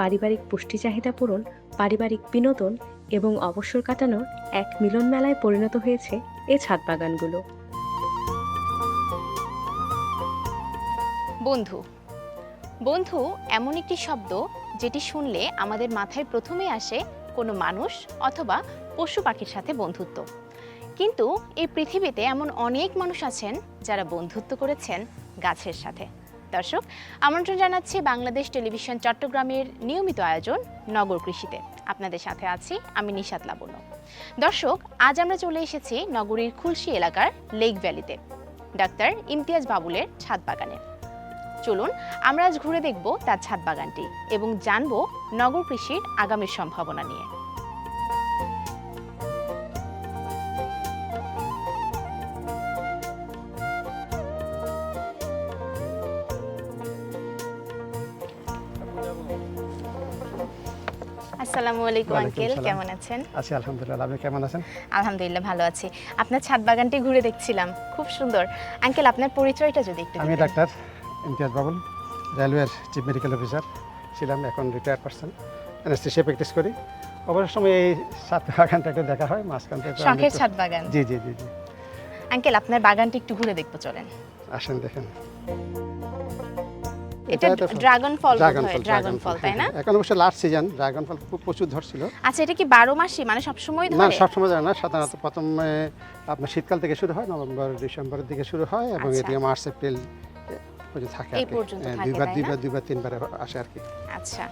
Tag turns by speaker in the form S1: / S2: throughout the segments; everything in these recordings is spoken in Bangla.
S1: পারিবারিক পুষ্টি চাহিদা পূরণ, পারিবারিক বিনোদন এবং অবসর কাটানোর এক মিলন মেলায় পরিণত হয়েছে এ ছাদ বাগানগুলো।
S2: বন্ধু বন্ধু, এমন একটি শব্দ যেটি শুনলে আমাদের মাথায় প্রথমে আসে কোনো মানুষ অথবা পশু পাখির সাথে বন্ধুত্ব। কিন্তু এই পৃথিবীতে এমন অনেক মানুষ আছেন যারা বন্ধুত্ব করেছেন গাছের সাথে। দর্শক, আমন্ত্রণ জানাচ্ছি বাংলাদেশ টেলিভিশন চট্টগ্রামের নিয়মিত আয়োজন নগর কৃষিতে। আপনাদের সাথে আছি আমি নিশাত লাবণ্য। দর্শক, আজ আমরা চলে এসেছি নগরীর খুলশি এলাকার লেক ভ্যালিতে। ডাক্তার ইমতিয়াজ বাবুলের ছাদ বাগানে। চলুন, আমরা আজ ঘুরে দেখব তার ছাদ বাগানটি এবং জানব নগর কৃষির আগামীর সম্ভাবনা নিয়ে। আসসালামু আলাইকুম আঙ্কেল। কেমন আছেন?
S3: আছি আলহামদুলিল্লাহ। আপনি কেমন আছেন?
S2: আলহামদুলিল্লাহ ভালো আছি। আপনার ছাদ বাগানটি ঘুরে দেখছিলাম। খুব সুন্দর। আঙ্কেল আপনার পরিচয়টা যদি একটু
S3: আমি ডাক্তার ইমতিয়াজ বাবুল রেলওয়ের চিফ মেডিকেল অফিসার। ছিলাম এখন রিটায়ার পার্সন অ্যানেস্থেশিয়া প্র্যাকটিস করি। অবসর সময় এই সাত বাগানটা একটু দেখা হয় মাঝখান থেকে
S2: শখের ছাদ বাগান।
S3: জি জি জি জি।
S2: আঙ্কেল আপনার বাগানটি একটু ঘুরে দেখব চলেন।
S3: আসেন দেখেন।
S2: এটা
S3: এটা
S2: ড্রাগন ফল
S3: ড্রাগন ফল
S2: ড্রাগন ফল তাই না?
S3: এখন অবশ্য লাস্ট সিজন ড্রাগন ফল খুব প্রচুর ধরছিল।
S2: আচ্ছা এটা কি বারো মাসই? মানে সবসময়
S3: না
S2: ধরে?
S3: সবসময় যায় না সাধারণত প্রথমে আপনার শীতকাল থেকে শুরু হয় নভেম্বর ডিসেম্বরের দিকে শুরু হয় এবং
S2: আচ্ছা।
S3: এদিকে মার্চ এপ্রিল পর্যন্ত থাকে
S2: এই পর্যন্ত
S3: হ্যাঁ,
S2: থাকে,
S3: দুইবার দুইবার দুইবার তিনবার আসে আর কি।
S2: আচ্ছা।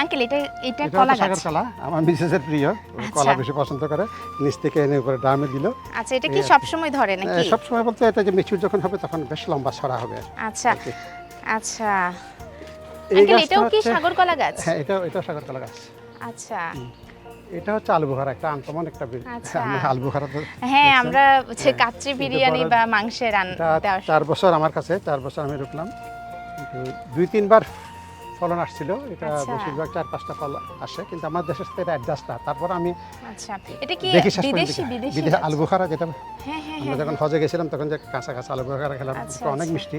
S2: আঙ্কেল এটা এটা
S3: এটা
S2: কলা গাছ।
S3: কলা আমার মিসেসের প্রিয়
S2: আচ্ছা।
S3: কলা বেশি পছন্দ করে নিচ থেকে এনে উপরে ড্রামে দিল।
S2: আচ্ছা এটা কি
S3: কি।
S2: সবসময় ধরে নাকি?
S3: সব সময় বলতে এটা যে মিচুর যখন হবে তখন বেশ লম্বা ছড়া হবে।
S2: আচ্ছা। আচ্ছা। আঙ্কেল এটাও কি সাগর কলা গাছ?
S3: হ্যাঁ এটা এটা সাগর কলা গাছ।
S2: আচ্ছা।
S3: এটা হচ্ছে আলু বুখারা একটা আনকমন একটা।
S2: আচ্ছা।
S3: আমরা আলু বুখারা তো
S2: হ্যাঁ আমরা হচ্ছে
S3: হ্যাঁ,
S2: কাচ্চি বিরিয়ানি বা মাংসের
S3: চার বছর আমার কাছে চার বছর আমি রুকলাম দুই তিনবার ফলন আসছিল। এটা
S2: আচ্ছা।
S3: বেশিরভাগ চার পাঁচটা ফল আসে কিন্তু আমার দেশের সাথে এটা অ্যাডজাস্ট না। তারপর আমি
S2: আচ্ছা। এটা কি বিদেশি। বিদেশি
S3: বিদেশি
S2: গাছ?
S3: আলু বুখারা যেটা
S2: হ্যাঁ হ্যাঁ
S3: আমরা যখন হজে গেছিলাম তখন যে কাঁচা কাঁচা আলু বুখারা খেলাম অনেক। মিষ্টি।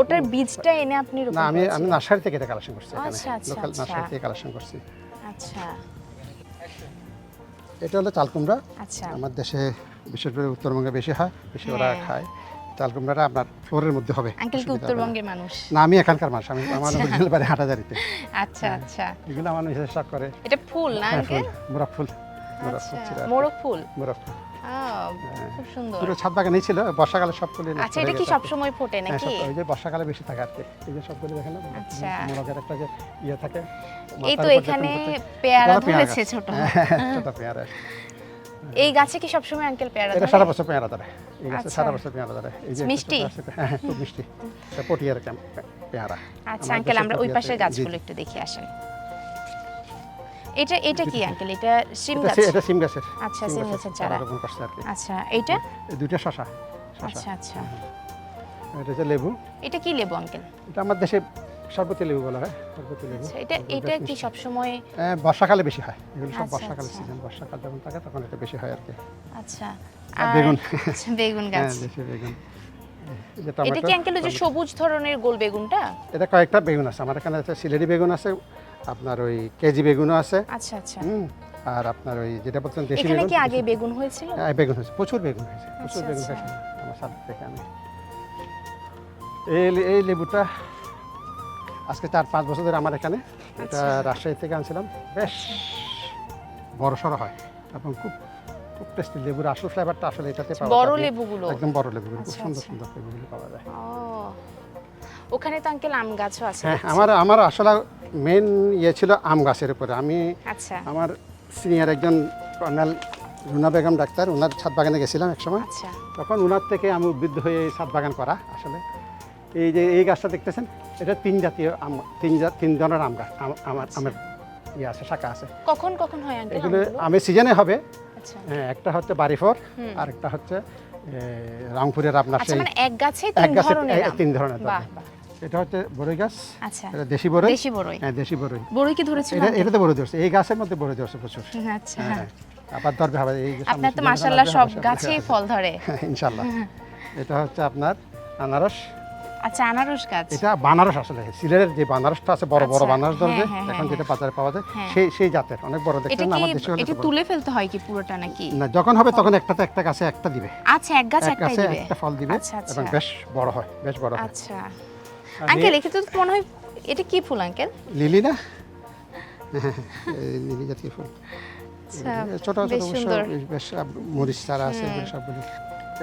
S2: ওটার বীজটা এনে আপনি রোপণ
S3: না আমি আমি নার্সারি থেকে এটা কালেকশন করছি এখানে।
S2: আচ্ছা, আচ্ছা,
S3: লোকাল
S2: আচ্ছা।
S3: নার্সারি থেকে কালেকশন করছি।
S2: আচ্ছা।
S3: এটা হলো চাল কুমড়া।
S2: আচ্ছা।
S3: আমার দেশে বিশেষ করে উত্তরবঙ্গে বেশি হয় বেশি ওরা
S2: হ্যাঁ।
S3: খায়। চাল কুমড়াটা আপনার ফ্লোরের মধ্যে হবে।
S2: আঙ্কেল কি। উত্তরবঙ্গের মানুষ?
S3: না আমি এখানকার মানুষ। আমি আমার
S2: আচ্ছা।
S3: অরিজিনাল বাড়ি হাটাজারিতে।
S2: আচ্ছা আচ্ছা।
S3: এগুলো আমার নিজের শখ করে।
S2: এটা ফুল না
S3: হ্যাঁ,
S2: আঙ্কেল?
S3: মোরগ ফুল। মোরগ ফুল ছিল
S2: আচ্ছা ফুল?
S3: মোরগ ফুল।
S2: খুব সুন্দর।
S3: পুরো ছাদ বাগানেই ছিল বর্ষাকালে সব
S2: আচ্ছা এটা কি
S3: গেছে আর
S2: ফোটে
S3: হ্যাঁ,
S2: নাকি?
S3: ওই যে বর্ষাকালে বেশি থাকে আর কি। এই যে সবগুলো দেখেন
S2: আচ্ছা।
S3: মোরগের একটা যে ইয়ে থাকে
S2: এই তো এখানে পেয়ারা ধরেছে ছোট।
S3: ছোট পেয়ারা।
S2: এই গাছে কি সবসময় আঙ্কেল পেয়ারা ধরে?
S3: সারা বছর পেয়ারা ধরে। এই গাছে
S2: আচ্ছা।
S3: সারা বছর পেয়ারা ধরে। এই যে
S2: মিষ্টি?
S3: হ্যাঁ হ্যাঁ, খুব মিষ্টি। পটিয়ার পেয়ারা।
S2: আচ্ছা আঙ্কেল আমরা ওই পাশের গাছগুলো একটু দেখে আসেন এটা এটা কি আঙ্কেল এটা সিম গাছ?
S3: এটা সিম গাছের।
S2: আচ্ছা, সিম গাছের চারা।
S3: রোপণ করছে আর কি।
S2: আচ্ছা
S3: এই দুইটা শশা
S2: আচ্ছা আচ্ছা।
S3: এটা হচ্ছে লেবু।
S2: এটা কি লেবু আঙ্কেল
S3: এটা আমার দেশে সর্বতি লেবু বলা হয় সর্বতি লেবু।
S2: আচ্ছা এটা
S3: এটা
S2: এটা কি
S3: মিষ্টি।
S2: সবসময়
S3: হ্যাঁ, বর্ষাকালে বেশি হয়। এগুলো সব
S2: আচ্ছা,
S3: বর্ষাকালের
S2: আচ্ছা।
S3: সিজন বর্ষাকাল যখন থাকে তখন এটা বেশি হয় আর কি।
S2: আচ্ছা
S3: আর বেগুন।
S2: আচ্ছা, বেগুন
S3: হ্যাঁ
S2: গাছ
S3: দেশি বেগুন।
S2: এটা কি আঙ্কেল ওই যে সবুজ ধরনের গোল বেগুনটা?
S3: এটা কয়েকটা বেগুন আছে। আমার এখানে আছে সিলেটি বেগুন আছে আপনার ওই কেজি বেগুনও আছে।
S2: আচ্ছা আচ্ছা।
S3: হুম আর আপনার ওই যেটা বলছেন দেশি
S2: এখানে
S3: বেগুন
S2: কি আগে বেগুন হয়েছিল?
S3: হ্যাঁ, বেগুন হয়েছে প্রচুর বেগুন হয়েছে প্রচুর
S2: আচ্ছা,
S3: বেগুন
S2: আচ্ছা।
S3: হয়েছে আমার সাথে থেকে আমি। এই এই লেবুটা আজকে চার পাঁচ বছর ধরে আমার এখানে। এটা
S2: আচ্ছা।
S3: রাজশাহী থেকে আনছিলাম। বেশ বড় সড়ো হয় এবং খুব খুব টেস্টি লেবুর আসল ফ্লেভারটা আসলে এটাতে পাওয়া
S2: বড়। লেবুগুলো?
S3: একদম বড় লেবুগুলো খুব সুন্দর। সুন্দর লেবুগুলো পাওয়া যায়।
S2: ওখানে তো আঙ্কেল আম গাছও আছে
S3: হ্যাঁ আমার আমার আসলে মেন ইয়ে ছিল আম গাছের উপরে। আমি
S2: আচ্ছা।
S3: আমার সিনিয়র একজন কর্নেল রুনা বেগম ডাক্তার ওনার ছাদ বাগানে গেছিলাম একসময়।
S2: আচ্ছা।
S3: তখন ওনার থেকে আমি উদ্বুদ্ধ হয়ে এই ছাদ বাগান করা আসলে। এই যে এই গাছটা দেখতেছেন এটা তিন জাতীয় আম তিন তিন ধরনের আম গাছ আমার আমের ইয়ে আছে শাখা আছে।
S2: কখন কখন হয়
S3: এগুলো আমের সিজনে হবে।
S2: আচ্ছা।
S3: হ্যাঁ, একটা হচ্ছে বাড়িফর। আর একটা হচ্ছে এ, রংপুরের আপনার
S2: আচ্ছা
S3: সেই
S2: মানে এক গাছে তিন ধরনের
S3: তিন ধরনের এটা হচ্ছে বড়ই গাছ।
S2: আচ্ছা।
S3: এটা দেশি বড়ই।
S2: দেশি বড়ই।
S3: হ্যাঁ দেশি বড়ই।
S2: বড়ই কি ধরেছিল
S3: এটা? এটাতে বড়ই ধরছে। এই গাছের মধ্যে বড়ই ধরছে প্রচুর।
S2: আচ্ছা।
S3: হ্যাঁ আবার ধরবে হবে এই
S2: আপনার তো মাশাআল্লাহ সব ফল ধরে।
S3: হ্যাঁ, ইনশাল্লাহ এটা হচ্ছে আপনার আনারস।
S2: আচ্ছা আনারস গাছ।
S3: এটা বানারস আসলে। সিলেটের যে বানারসটা আছে বড় বড়
S2: আচ্ছা,
S3: বানারস ধরবে
S2: হ্যাঁ, হ্যাঁ,
S3: এখন
S2: হ্যাঁ,
S3: যেটা বাজারে পাওয়া যায়
S2: হ্যাঁ।
S3: সেই সেই জাতের। অনেক বড়
S2: এটা কি
S3: আমার দেশে
S2: এটা তুলে ফেলতে হয় কি পুরোটা নাকি?
S3: না যখন হবে তখন একটাতে একটা গাছে একটা দিবে।
S2: আচ্ছা এক গাছ
S3: এক
S2: একটাই দিবে।
S3: একটা ফল দিবে
S2: আচ্ছা, আচ্ছা।
S3: এবং বেশ বড় হয় বেশ বড় হয়।
S2: আচ্ছা। আঙ্কেল
S3: এ-
S2: একে তো মনে হয় এটা কি ফুল আঙ্কেল?
S3: লিলি না? এই লিলি জাতীয় ফুল।
S2: আচ্ছা
S3: ছোট ছোট
S2: বেশ সুন্দর।
S3: বেশ মরিচ চারা আছে এগুলো সবগুলি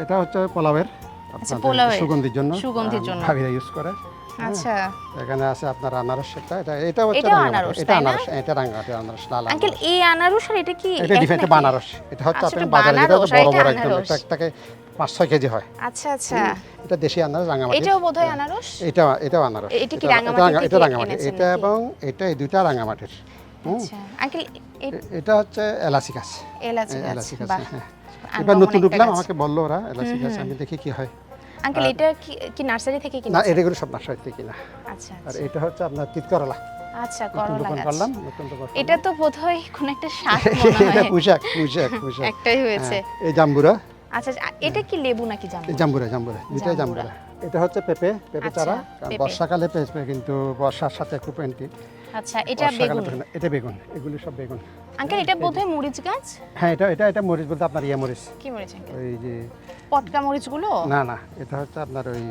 S3: এটা হচ্ছে পোলাওয়ের আপনাদের সুগন্ধির জন্য।
S2: সুগন্ধির জন্য।
S3: ভাবিরা ইউজ করে।
S2: আচ্ছা।
S3: এখানে আছে আপনার আনারস এটা এটা হচ্ছে।
S2: আনারস,
S3: এটা? আনারস এটা রাঙামাটি আনারস লাল
S2: আঙ্কেল এই আনারস আর এটা কি
S3: এটা ডিফারেন্ট? বানারস। এটা হচ্ছে
S2: আচ্ছা,
S3: আপনার
S2: এটা
S3: বাজারে যেটা বড় বড় একদম। এটা একটাকে পাঁচ ছয় কেজি হয়।
S2: আচ্ছা আচ্ছা।
S3: এটা দেশি আনারস রাঙামাটি।
S2: এটাও বোধহয় আনারস?
S3: এটা এটাও আনারস।
S2: এটা কি
S3: এটা-
S2: রাঙামাটি
S3: এটা- এটা রাঙামাটি। এটা এবং এটা এই দুইটা রাঙামাটির।
S2: আচ্ছা। আঙ্কেল
S3: এটা হচ্ছে এলাচি গাছ
S2: এলাচি গাছ
S3: এলাচি গাছ
S2: বাহ।
S3: হ্যাঁ। এবার নতুন ঢুকলাম আমাকে বলল ওরা এলাচি গাছ আমি দেখি কি হয়।
S2: আঙ্কেল এটা কি কি নার্সারি থেকে
S3: না
S2: কিনেছেন
S3: এগুলো সব নার্সারি থেকে কিনা।
S2: আচ্ছা
S3: আর
S2: আচ্ছা।
S3: এটা হচ্ছে আপনার তিতকরলা।
S2: আচ্ছা করলা
S3: করলাম।
S2: এটা তো বোধহয় কোন একটা শাক মনে
S3: এটা
S2: হয়।
S3: পুঁশাক পুঁশাক পুঁশাক
S2: একটাই হয়েছে।
S3: হ্যাঁ, এই জাম্বুরা।
S2: আচ্ছা আচ্ছা, এটা কি লেবু নাকি জামু
S3: এই জাম্বুরা জাম্বুরা দুটাই
S2: জাম্বুরা।
S3: জাম্বুরা। এটা হচ্ছে পেঁপে পেঁপে
S2: আচ্ছা,
S3: চারা। বর্ষাকালে পেঁপে কিন্তু বর্ষার সাথে একটু পেন্টি
S2: আচ্ছা এটা বেগুন?
S3: পেঁপে এটা বেগুন এগুলি সব বেগুন।
S2: আঙ্কেল এটা বোধহয় মরিচ গাছ?
S3: হ্যাঁ এটা এটা এটা মরিচ বলতে আপনার ইয়ে মরিচ।
S2: কি মরিচ
S3: ওই যে
S2: পটকা মরিচগুলো
S3: না না এটা হচ্ছে আপনার ওই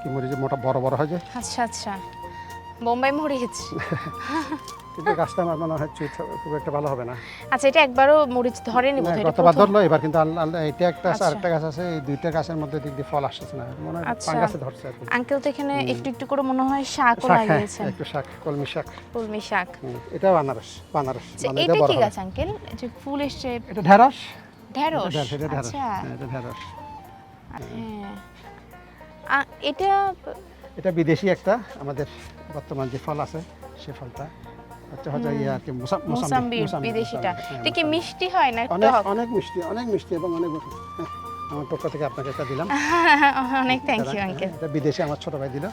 S3: কি মরিচ মোটা বড় বড় হয় যে।
S2: আচ্ছা আচ্ছা। বোম্বাই মরিচ।
S3: কিন্তু গাছটা আমার মনে খুব একটা ভালো হবে না।
S2: আচ্ছা এটা একবারও মরিচ ধরেনি বোধহয়
S3: গতবার ধরলো এবার কিন্তু এটা একটা আছে
S2: আচ্ছা।
S3: আরেকটা গাছ আছে এই দুইটা গাছের মধ্যে দিক দিয়ে ফল আসছে না। মনে হয়
S2: আচ্ছা।
S3: ধরছে আর
S2: আঙ্কেল তো এখানে একটু একটু করে মনে হয়
S3: শাক হ্যাঁ
S2: লাগিয়েছেন।
S3: একটু শাক কলমি শাক।
S2: কলমি শাক।
S3: হুম, এটাও আনারস বানারস
S2: আচ্ছা,
S3: মানে
S2: এটা
S3: এটা
S2: কি গাছ আঙ্কেল? যে ফুল এসছে।
S3: এটা ঢেঁড়স।
S2: ঢেঁড়স?
S3: এটা ঢেঁড়স, এটা ঢেঁড়স। হ্যাঁ, এটা
S2: হ্যাঁ। এটা
S3: এটা বিদেশি একটা আমাদের বর্তমান যে ফল আছে সে ফলটা হচ্ছে হচ্ছে ইয়ে আর কি মোসাম্বি
S2: বিদেশিটা।
S3: হ্যাঁ,
S2: এটা কি মিষ্টি হয় না
S3: অনেক অনেক মিষ্টি অনেক মিষ্টি এবং অনেক হ্যাঁ, আমার পক্ষ থেকে আপনাকে একটা দিলাম।
S2: অনেক থ্যাংক ইউ আঙ্কেল
S3: এটা বিদেশে আমার ছোট ভাই দিল।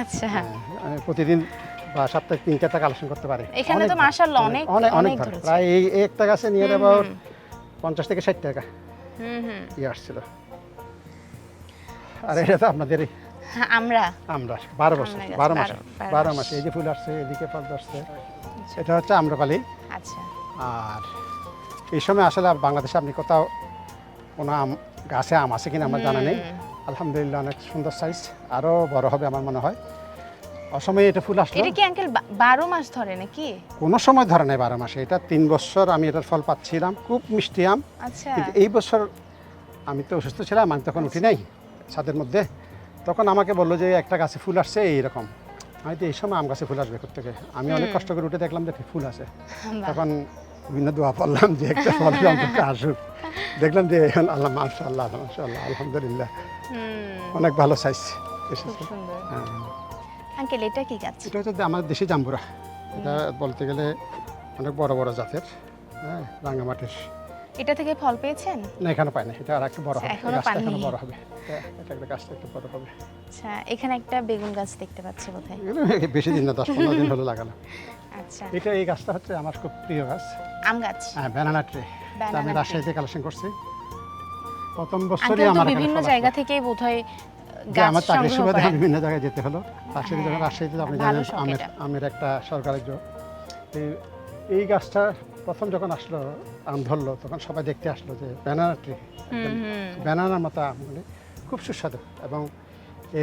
S2: আচ্ছা।
S3: হ্যাঁ, প্রতিদিন বা সপ্তাহে তিন চারটা কালেকশন করতে পারি।
S2: এখানে
S3: অনেক
S2: তো
S3: ধরে,
S2: মাশাআল্লাহ
S3: অনেক
S2: অনেক-।
S3: প্রায় এই একটা গাছে নিয়ে অ্যাবাউট পঞ্চাশ থেকে ষাট টাকা।
S2: হুম হুম।
S3: ইয়ে আসছিল। আর এটা তো আপনাদের
S2: হ্যাঁ, আমরা।
S3: আমরা বারো বছর বারো মাসে।
S2: বারো- মাস।
S3: মাসে। এই যে ফুল আসছে এদিকে ফল ধরছে। এটা হচ্ছে আম্রপালি।
S2: আচ্ছা।
S3: আর এই সময় আসলে বাংলাদেশে আপনি কোথাও কোনো আম গাছে আম আছে কিনা আমার জানা নেই। আলহামদুলিল্লাহ অনেক সুন্দর সাইজ আরও বড় হবে আমার মনে হয়। অসময়ে এটা ফুল আসলো।
S2: এটা কি আঙ্কেল বারো মাস ধরে নাকি?
S3: কোনো সময় ধরে নাই বারো মাসে। এটা তিন বছর আমি এটার ফল পাচ্ছিলাম খুব মিষ্টি আম।
S2: আচ্ছা।
S3: কিন্তু এই বছর আমি তো অসুস্থ ছিলাম আমি তখন উঠি নাই ছাদের মধ্যে। তখন আমাকে বলল যে একটা গাছে ফুল আসছে এইরকম। আমি তো এই সময় আম গাছে ফুল আসবে থেকে আমি অনেক কষ্ট করে উঠে দেখলাম যে ফুল আছে। তখন বিভিন্ন দোয়া পড়লাম যে একটা ফল অন্তত আসুক। দেখলাম যে আল্লাহ মাশাল্লাহ মাশাল্লাহ আলহামদুলিল্লাহ।
S2: হুম।
S3: অনেক ভালো সাইজ এসেছে। হ্যাঁ।
S2: আঙ্কেল এটা কি গাছ?
S3: এটা হচ্ছে আমার দেশি জাম্বুরা। এটা বলতে গেলে অনেক বড় বড় জাতের হ্যাঁ রাঙামাটির।
S2: এটা থেকে ফল পেয়েছেন?
S3: না এখানে পাই না এটা আর একটু বড় হবে।
S2: এখনও।
S3: এখনও বড় হবে। এটা- একটা গাছটা একটু বড় হবে।
S2: আচ্ছা এখানে একটা বেগুন গাছ দেখতে পাচ্ছি বোধহয়।
S3: বেশি দিন না দশ পনেরো দিন হলো লাগালাম।
S2: আচ্ছা।
S3: এটা এই গাছটা হচ্ছে আমার খুব প্রিয় গাছ।
S2: আম গাছ?
S3: হ্যাঁ ব্যানানা ট্রে আমি। রাজশাহীতে কালেকশন করছি। প্রথম বছরই আমার
S2: বিভিন্ন জায়গা। থেকেই বোধহয়
S3: আমার চাকরির সুবাদে আমি বিভিন্ন জায়গায় যেতে হলো। রাজশাহী যখন
S2: হ্যাঁ,
S3: রাজশাহীতে আপনি জানেন আমের আমের একটা সরকারের জো। এই এই গাছটা প্রথম যখন আসলো আম ধরলো তখন সবাই দেখতে আসলো যে ব্যানানা ট্রি ব্যানানার মতো আমগুলি খুব সুস্বাদু। এবং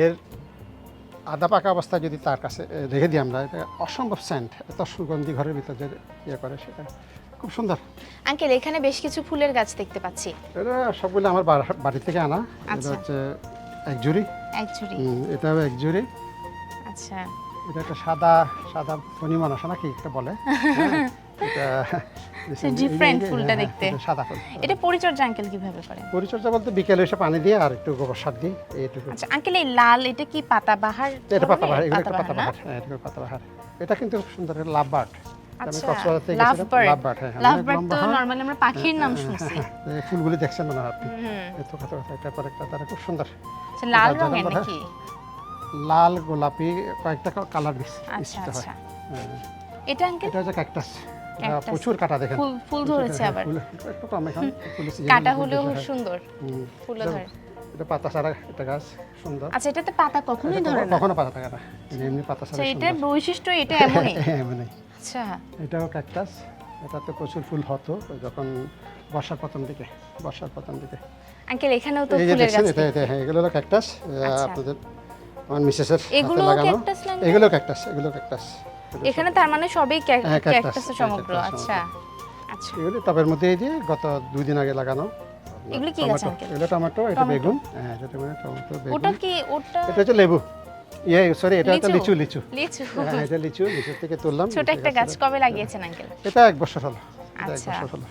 S3: এর আদা পাকা অবস্থায় যদি তার কাছে রেখে দিই আমরা এটা অসম্ভব স্যান্ড এত সুগন্ধি ঘরের ভিতর যে ইয়ে করে সেটা খুব সুন্দর।
S2: আঙ্কেল এখানে বেশ কিছু ফুলের গাছ দেখতে পাচ্ছি।
S3: এটা সবগুলো আমার বাড়ি থেকে আনা। এটা
S2: আচ্ছা।
S3: হচ্ছে এক জুড়ি
S2: অ্যাকচুয়ালি
S3: হুম, এটাও এক জুড়ি
S2: আচ্ছা।
S3: এটা একটা সাদা সাদা ফণিমন আসে নাকি একটা বলে। হ্যাঁ, যে-
S2: ফুলটা
S3: হ্যাঁ,
S2: দেখতে।
S3: সাদা ফুল।
S2: এটা পরিচর্যা আঙ্কেল কীভাবে করেন?
S3: পরিচর্যা বলতে বিকেলে এসে পানি দিয়ে আর একটু গোবর সার দিই এইটুকু।
S2: আচ্ছা আঙ্কেল এই লাল এটা কি পাতাবাহার
S3: এটা পাতাবাহার এগুলো একটা
S2: পাতাবাহার না?
S3: হ্যাঁ এটা পাতাবাহার। এটা কিন্তু খুব সুন্দর লাভ বার্ড আমি
S2: আচ্ছা।
S3: লাভ হ্যাঁ হয়।
S2: পাখির নাম
S3: হ্যাঁ,
S2: শুনছি
S3: হ্যাঁ, হ্যাঁ, ফুলগুলি দেখছেন হয় আপনি। এত কথা কথা একটা পর একটা তারা খুব সুন্দর।
S2: আচ্ছা, লাল রঙের নাকি?
S3: লাল গোলাপি কয়েকটা কালার
S2: আচ্ছা
S3: মিশ্রিত হয়। হ্যাঁ,
S2: এটা আঙ্কেল?
S3: এটা হচ্ছে ক্যাকটাস। প্রচুর কাটা দেখেন।
S2: ফুল ফুল ধরেছে আবার।
S3: একটু কম এখন।
S2: কাটা হলেও সুন্দর।
S3: এটা-
S2: ধরে।
S3: এটা পাতা ছাড়া একটা গাছ সুন্দর।
S2: আচ্ছা এটাতে পাতা কখনোই ধরে না?
S3: কখনো পাতা থাকে না। এটা এমনি পাতা ছাড়া
S2: আচ্ছা এটার বৈশিষ্ট্য এটা এমনই?
S3: মানে
S2: আচ্ছা।
S3: এটাও ক্যাকটাস। এটাতে প্রচুর ফুল হতো যখন বর্ষার প্রথম দিকে বর্ষার প্রথম দিকে।
S2: আঙ্কেল এখানেও তো ফুলের গাছ
S3: এটা এটা হ্যাঁ এগুলো হলো ক্যাকটাস।
S2: আচ্ছা।
S3: আপনাদের আমার মিসেসের
S2: না uncle?
S3: এগুলো ক্যাকটাস এগুলো ক্যাকটাস।
S2: এখানে তার মানে সবই
S3: হ্যাঁ, হ্যাঁ,
S2: সমগ্র আচ্ছা। আচ্ছা।
S3: এগুলো টবের মধ্যে এই যে গত দুই দিন আগে লাগানো।
S2: এগুলো কি গাছ uncle?
S3: এগুলো টমেটো এটা বেগুন। হ্যাঁ এটা মানে টমেটো টমেটো
S2: ওটা কি ওটা
S3: এটা হচ্ছে লেবু। ইয়ে সরি এটা হচ্ছে
S2: লিচু?
S3: লিচু লিচু।
S2: লিচু।
S3: হ্যাঁ এটা লিচু লিচু থেকে তুললাম
S2: ছোট একটা গাছ কবে লাগিয়েছেন আঙ্কেল?
S3: এটা এক বছর হলো। এটা এক
S2: আচ্ছা।
S3: বছর হলো।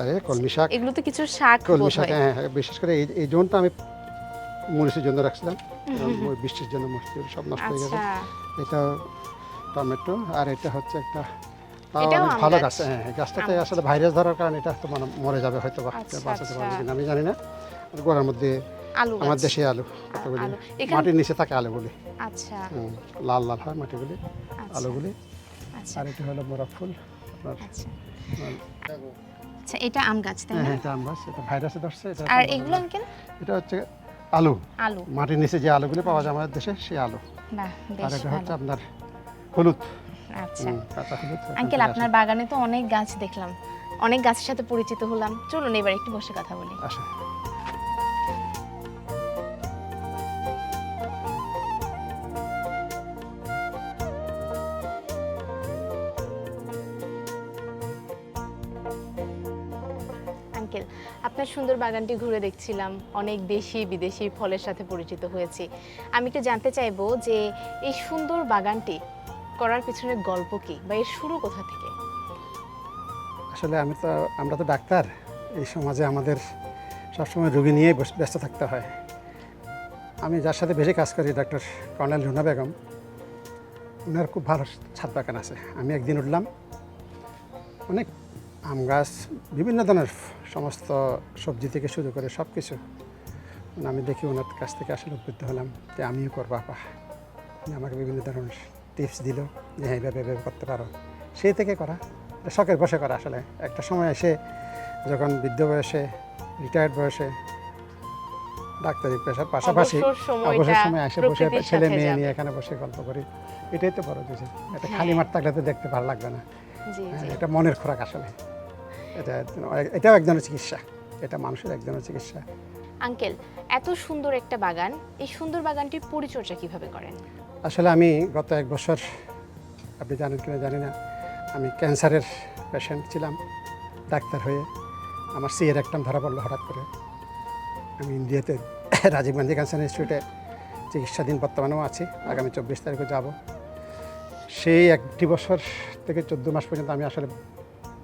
S3: আরে কলমি শাক।
S2: এগুলো তো কিছু শাক
S3: কলমি শাক
S2: হ্যাঁ।
S3: হ্যাঁ, বিশেষ করে এই জোনটা আমি মরিচের জন্য রাখছিলাম। বৃষ্টির জন্য মরিচ সব নষ্ট হয়ে গেছে।
S2: আচ্ছা।
S3: এটা টমেটো আর এটা হচ্ছে একটা ভালো
S2: গাছ।
S3: হ্যাঁ হ্যাঁ, গাছটাতে আসলে ভাইরাস ধরার কারণে এটা তো মানে মরে যাবে হয়তো বা
S2: আচ্ছা,
S3: বাঁচাতে পারবে
S2: আচ্ছা।
S3: কিনা আমি জানি না। আর গোড়ার মধ্যে
S2: আলু
S3: আমার দেশে আলু কতগুলি মাটির নিচে থাকে আলুগুলি
S2: আচ্ছা।
S3: লাল লাল হয় মাটিগুলি
S2: আচ্ছা।
S3: আলুগুলি। আর এটা হলো মোরগ ফুল আপনার
S2: আচ্ছা। আচ্ছা এটা আম গাছ তাই
S3: হ্যাঁ
S2: না?
S3: হ্যাঁ, এটা আম গাছ এটা ভাইরাসে ধরছে এটা
S2: আর এগুলো আঙ্কেল
S3: এটা হচ্ছে আলু।
S2: আলু।
S3: মাটির নিচে যে আলুগুলি পাওয়া যায় আমাদের দেশে সেই আলু। আর এটা হচ্ছে আপনার হলুদ।
S2: আচ্ছা। আঙ্কেল আপনার বাগানে তো অনেক গাছ দেখলাম। অনেক গাছের সাথে পরিচিত হলাম। চলুন এবার একটু বসে কথা বলি। আঙ্কেল আপনার সুন্দর বাগানটি ঘুরে দেখছিলাম। অনেক দেশি বিদেশি ফলের সাথে পরিচিত হয়েছি। আমি একটু জানতে চাইব যে এই সুন্দর বাগানটি করার পিছনে গল্প কি? বা এর শুরু কোথা থেকে?
S3: আসলে আমি তো, আমরা তো ডাক্তার। এই সমাজে আমাদের সবসময় রোগী নিয়েই ব্যস্ত থাকতে হয়। আমি যার সাথে বেশি কাজ করি, ডাক্তার কর্নেল রুনা বেগম ওনার খুব ভালো ছাদ বাগান আছে। আমি একদিন উঠলাম, অনেক আম গাছ, বিভিন্ন ধরনের সমস্ত সবজি থেকে শুরু করে সব কিছু আমি দেখি ওনার কাছ থেকে আসলে উদ্বুদ্ধ হলাম যে আমিও করব, আপা। আমাকে বিভিন্ন ধরনের টিপস দিল যে হ্যাঁ এইভাবে এভাবে করতে পারো। সেই থেকে করা। শখের বসে করা আসলে। একটা সময় এসে যখন বৃদ্ধ বয়সে রিটায়ার্ড বয়সে ডাক্তারি পেশার পাশাপাশি
S2: অবসর
S3: সময় এসে বসে ছেলে মেয়ে নিয়ে এখানে বসে গল্প করি। এটাই তো বড় কিছু এটা খালি
S2: হ্যাঁ।
S3: মাঠ থাকলে তো দেখতে ভালো লাগবে না। হ্যাঁ, এটা মনের খোরাক আসলে। এটা এটাও এক ধরনের চিকিৎসা। এটা মানুষের এক ধরনের চিকিৎসা।
S2: আঙ্কেল এত সুন্দর একটা বাগান। এই সুন্দর বাগানটির পরিচর্যা কীভাবে করেন?
S3: আসলে আমি গত এক বছর, আপনি জানেন কিনা জানি না, আমি ক্যান্সারের পেশেন্ট ছিলাম, ডাক্তার হয়ে আমার সিএর একটাম ধরা পড়ল হঠাৎ করে। আমি ইন্ডিয়াতে রাজীব গান্ধী ক্যান্সার ইনস্টিটিউটে চিকিৎসাধীন বর্তমানেও আছি, আগামী চব্বিশ তারিখে যাব। সেই একটি বছর থেকে চোদ্দ মাস পর্যন্ত আমি আসলে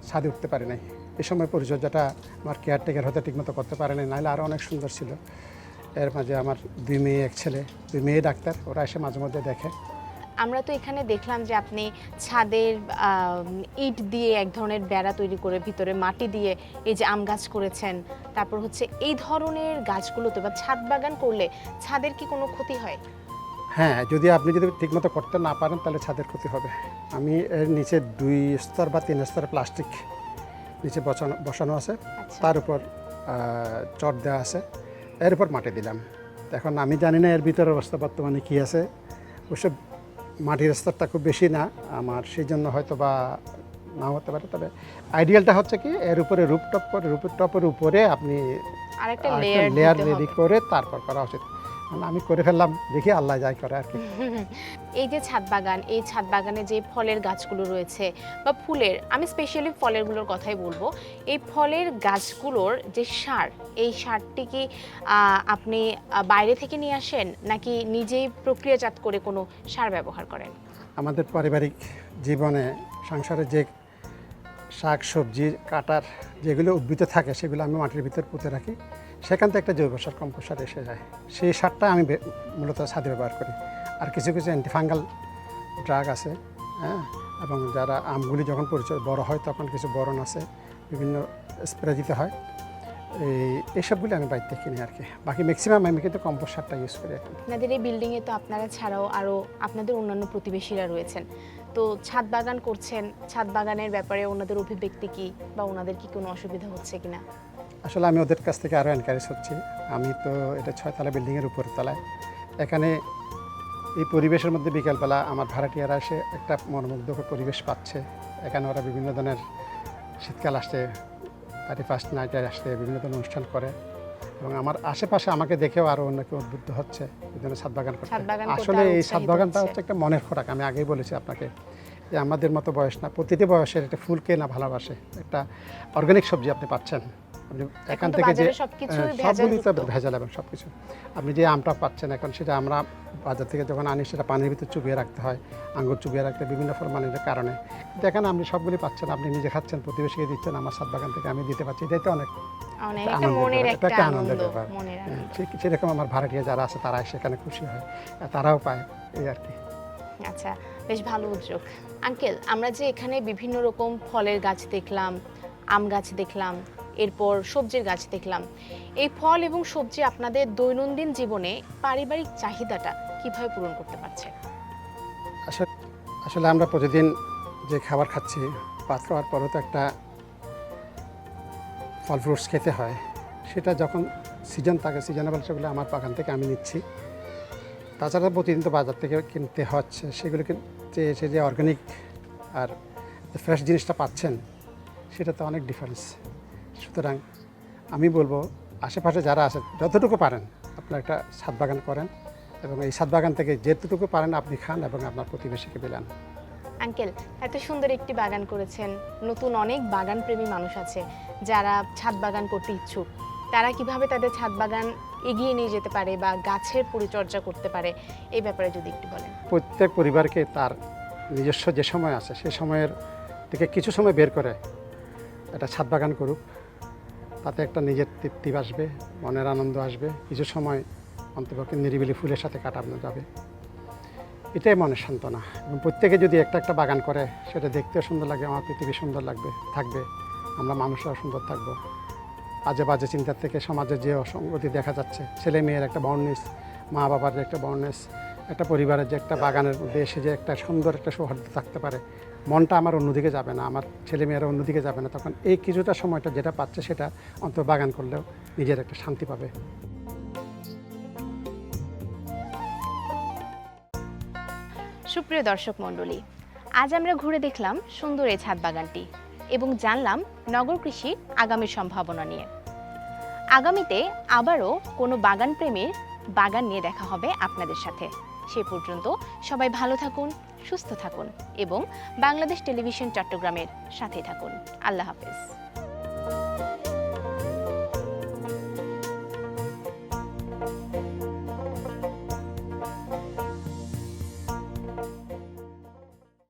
S3: ছাদে উঠতে পারি নাই। এ সময় পরিচর্যাটা আমার কেয়ারটেকার হতে ঠিকমতো করতে পারে নাই, নাহলে আরও অনেক সুন্দর ছিল। এর মাঝে আমার দুই মেয়ে এক ছেলে দুই মেয়ে ডাক্তার ওরা এসে মাঝে মধ্যে দেখে।
S2: আমরা তো এখানে দেখলাম যে আপনি ছাদের ইট দিয়ে এক ধরনের বেড়া তৈরি করে ভিতরে মাটি দিয়ে এই যে আম গাছ করেছেন। তারপর হচ্ছে এই ধরনের গাছগুলোতে বা ছাদ বাগান করলে ছাদের কি কোনো ক্ষতি হয়?
S3: হ্যাঁ যদি আপনি যদি ঠিকমতো করতে না পারেন তাহলে ছাদের ক্ষতি হবে। আমি এর নিচে দুই স্তর বা তিন স্তর প্লাস্টিক নিচে বসানো বসানো আছে।
S2: আচ্ছা।
S3: তার উপর চট দেওয়া আছে। এর উপর মাটি দিলাম। এখন আমি জানি না এর ভিতরে অবস্থা বর্তমানে কী আছে। অবশ্য মাটির স্তরটা খুব বেশি না আমার সেই জন্য হয়তো বা নাও হতে পারে। তবে আইডিয়ালটা হচ্ছে কি এর উপরে রূপটপ করে রূপটপের উপরে আপনি
S2: লেয়ার
S3: রেডি করে তারপর করা উচিত। আমি করে ফেললাম দেখি আল্লাহ যাই করে আর কি।
S2: এই যে ছাদ বাগান এই ছাদ বাগানে যে ফলের গাছগুলো রয়েছে বা ফুলের আমি স্পেশালি ফলেরগুলোর কথাই বলব। এই ফলের গাছগুলোর যে সার এই সারটি কি আপনি বাইরে থেকে নিয়ে আসেন নাকি নিজেই প্রক্রিয়াজাত করে কোনো সার ব্যবহার করেন?
S3: আমাদের পারিবারিক জীবনে সংসারে যে শাক সবজি কাটার যেগুলো উদ্ভিদ থাকে সেগুলো আমি মাটির ভিতর পুঁতে রাখি। সেখান থেকে একটা জৈব সার কম্পোস্ট সার এসে যায়। সেই সারটা আমি মূলত ছাদে ব্যবহার করি। আর কিছু কিছু অ্যান্টিফাঙ্গাল ড্রাগ আছে হ্যাঁ? এবং যারা আমগুলি যখন পরিচয় বড় হয় তখন কিছু বরণ আছে, বিভিন্ন স্প্রে দিতে হয়। এই এইসবগুলি আমি বাড়িতে কিনি আর কি। বাকি ম্যাক্সিমাম আমি কিন্তু কম্পোস্ট সারটা ইউজ করি
S2: আপনাদের এই বিল্ডিংয়ে তো আপনারা ছাড়াও আরও আপনাদের অন্যান্য প্রতিবেশীরা রয়েছেন। তো ছাদ বাগান করছেন, ছাদ বাগানের ব্যাপারে ওনাদের অভিব্যক্তি কী বা ওনাদের কি কোনো অসুবিধা হচ্ছে কিনা?
S3: আসলে আমি ওদের কাছ থেকে আরও এনকারেজ হচ্ছি আমি তো এটা ছয়তলা বিল্ডিংয়ের উপর তলায়। এখানে এই পরিবেশের মধ্যে বিকেলবেলা আমার ভাড়াটিয়ারা এসে একটা মনোমুগ্ধকর পরিবেশ পাচ্ছে। এখানে ওরা বিভিন্ন ধরনের শীতকাল আসছে থার্টি ফার্স্ট নাইটে আসছে বিভিন্ন ধরনের অনুষ্ঠান করে। এবং আমার আশেপাশে আমাকে দেখেও আরও অন্য কেউ উদ্বুদ্ধ হচ্ছে এই জন্য ছাদ বাগান করতে। আসলে এই
S2: উৎসাহিত
S3: ছাদ বাগানটা
S2: হচ্ছে।
S3: একটা মনের খোরাক আমি আগেই বলেছি আপনাকে যে আমাদের মতো বয়স না প্রতিটি বয়সের একটা ফুলকে না ভালোবাসে একটা অর্গানিক সবজি আপনি পাচ্ছেন। এখান থেকে যে হ্যাঁ, সবগুলি তো ভেজাল এবং সব কিছু আপনি যে আমটা পাচ্ছেন এখন সেটা আমরা বাজার থেকে যখন আনি সেটা পানির ভিতরে চুবিয়ে রাখতে হয় আঙ্গুর চুবিয়ে রাখতে বিভিন্ন ফরমালিনের কারণে। কিন্তু এখন আপনি সবগুলি পাচ্ছেন আপনি নিজে খাচ্ছেন প্রতিবেশীকে দিচ্ছেন আমার সাত বাগান থেকে আমি দিতে পারছি এটাই তো অনেক একটা আনন্দের ব্যাপার, হ্যাঁ, সেরকম আমার ভাড়াটিয়া যারা আছে তারা সেখানে খুশি হয় তারাও পায় এই আর কি।
S2: আচ্ছা বেশ ভালো উদ্যোগ। আঙ্কেল আমরা যে এখানে বিভিন্ন রকম ফলের গাছ দেখলাম আম গাছ দেখলাম এরপর সবজির গাছ দেখলাম। এই ফল এবং সবজি আপনাদের দৈনন্দিন জীবনে পারিবারিক চাহিদাটা কীভাবে পূরণ করতে পারছে?
S3: আসলে আমরা প্রতিদিন যে খাবার খাচ্ছি, ভাত খাওয়ার পরও তো একটা ফল ফ্রুটস খেতে হয়। সেটা যখন সিজন থাকে সিজনেবল সেগুলো আমার বাগান থেকে আমি নিচ্ছি। তাছাড়া প্রতিদিন তো বাজার থেকে কিনতে হচ্ছে সেগুলো যে সে যে অর্গানিক আর ফ্রেশ জিনিসটা পাচ্ছেন সেটা তো অনেক ডিফারেন্স সুতরাং আমি বলব আশেপাশে যারা আছে যতটুকু পারেন আপনার একটা ছাদ বাগান করেন এবং এই ছাদ বাগান থেকে যেতটুকু পারেন আপনি খান এবং আপনার প্রতিবেশীকে বিলান
S2: আঙ্কেল এত সুন্দর একটি বাগান করেছেন। নতুন অনেক বাগান প্রেমী মানুষ আছে যারা ছাদ বাগান করতে ইচ্ছুক। তারা কীভাবে তাদের ছাদ বাগান এগিয়ে নিয়ে যেতে পারে বা গাছের পরিচর্যা করতে পারে এই ব্যাপারে যদি একটু বলেন।
S3: প্রত্যেক পরিবারকে তার নিজস্ব যে সময় আছে সে সময়ের থেকে কিছু সময় বের করে একটা ছাদ বাগান করুক। তাতে একটা নিজের তৃপ্তি আসবে মনের আনন্দ আসবে। কিছু সময় অন্তপক্ষে নিরিবিলি ফুলের সাথে কাটানো যাবে। এটাই মনের সান্ত্বনা। এবং প্রত্যেকে যদি একটা একটা বাগান করে, সেটা দেখতেও সুন্দর লাগে আমার পৃথিবী সুন্দর লাগবে, থাকবে। আমরা মানুষরাও সুন্দর থাকব। আজে বাজে চিন্তার থেকে সমাজে যে অসঙ্গতি দেখা যাচ্ছে, ছেলে মেয়ের একটা বর্ণেস, মা বাবার যে একটা বর্ণেস, একটা পরিবারের যে একটা বাগানের মধ্যে এসে যে একটা সুন্দর একটা সৌহার্দ্য থাকতে পারে মনটা আমার অন্যদিকে যাবে না, আমার ছেলে মেয়েরা অন্যদিকে যাবে না। তখন এই কিছুটা সময়টা যেটা পাচ্ছে সেটা অন্তত বাগান করলেও নিজের একটা শান্তি পাবে।
S2: সুপ্রিয় দর্শক মণ্ডলী, আজ আমরা ঘুরে দেখলাম সুন্দর এই ছাদ বাগানটি এবং জানলাম নগর কৃষি আগামী সম্ভাবনা নিয়ে। আগামীতে আবারও কোনো বাগান প্রেমীর বাগান নিয়ে দেখা হবে আপনাদের সাথে। সে পর্যন্ত সবাই ভালো থাকুন। সুস্থ থাকুন এবং বাংলাদেশ টেলিভিশন চট্টগ্রামের সাথে থাকুন। আল্লাহ হাফেজ।